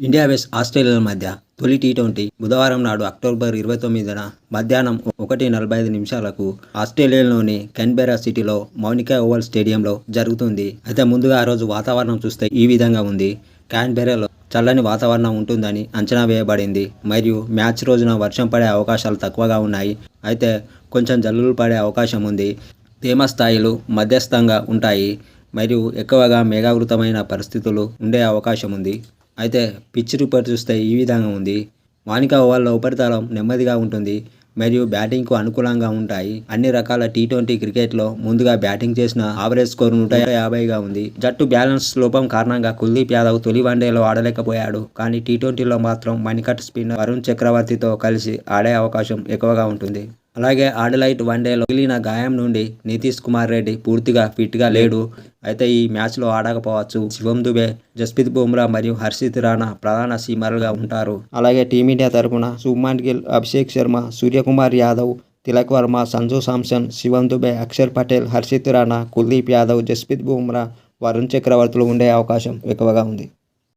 India west ఆస్ట్రేలియాల మధ్య తొలి T twenty బుధవారం నాడు అక్టోబర్ ఇరవై తొమ్మిదిన మధ్యాహ్నం ఒకటి నలభై ఐదు నిమిషాలకు ఆస్ట్రేలియాలోని కెన్బెరా సిటీలో మౌనికా ఓవల్ స్టేడియంలో జరుగుతుంది. అయితే ముందుగా ఆ రోజు వాతావరణం చూస్తే ఈ విధంగా ఉంది. క్యాన్బెరాలో చల్లని వాతావరణం ఉంటుందని అంచనా వేయబడింది. మరియు మ్యాచ్ రోజున వర్షం పడే అవకాశాలు తక్కువగా ఉన్నాయి. అయితే కొంచెం జల్లులు పడే అవకాశం ఉంది. తేమ స్థాయిలు మధ్యస్థంగా ఉంటాయి. మరియు ఎక్కువగా మేఘావృతమైన పరిస్థితులు ఉండే అవకాశం ఉంది. అయితే పిచ్ రిపోర్ట్ చూస్తే ఈ విధంగా ఉంది. వానిక ఓవర్లో ఉపరితలం నెమ్మదిగా ఉంటుంది. మరియు బ్యాటింగ్కు అనుకూలంగా ఉంటాయి. అన్ని రకాల టీ ట్వంటీ క్రికెట్లో ముందుగా బ్యాటింగ్ చేసిన ఆవరేజ్ స్కోర్ నూట యాభైగా ఉంది. జట్టు బ్యాలెన్స్ లోపం కారణంగా కుల్దీప్ యాదవ్ తొలి వన్డేలో ఆడలేకపోయాడు. కానీ టీ ట్వంటీలో మాత్రం మణికట్ స్పిన్నర్ వరుణ్ చక్రవర్తితో కలిసి ఆడే అవకాశం ఎక్కువగా ఉంటుంది. అలాగే ఆడలైట్ వన్డేలో మిగిలిన గాయం నుండి నితీష్ కుమార్ రెడ్డి పూర్తిగా ఫిట్గా లేడు. అయితే ఈ మ్యాచ్లో ఆడకపోవచ్చు. శివం దుబే జస్ప్రీత్ బుమ్రా మరియు హర్షిత్ రాణా ప్రధాన సీమర్లుగా ఉంటారు. అలాగే టీమిండియా తరపున శుభ్మాన్ గిల్ అభిషేక్ శర్మ సూర్యకుమార్ యాదవ్ తిలక్ వర్మ సంజు సామ్సన్ శివం దుబే అక్షర్ పటేల్ హర్షిత్ రాణా కుల్దీప్ యాదవ్ జస్ప్రీత్ బుమ్రా వరుణ్ చక్రవర్తులు ఉండే అవకాశం ఎక్కువగా ఉంది.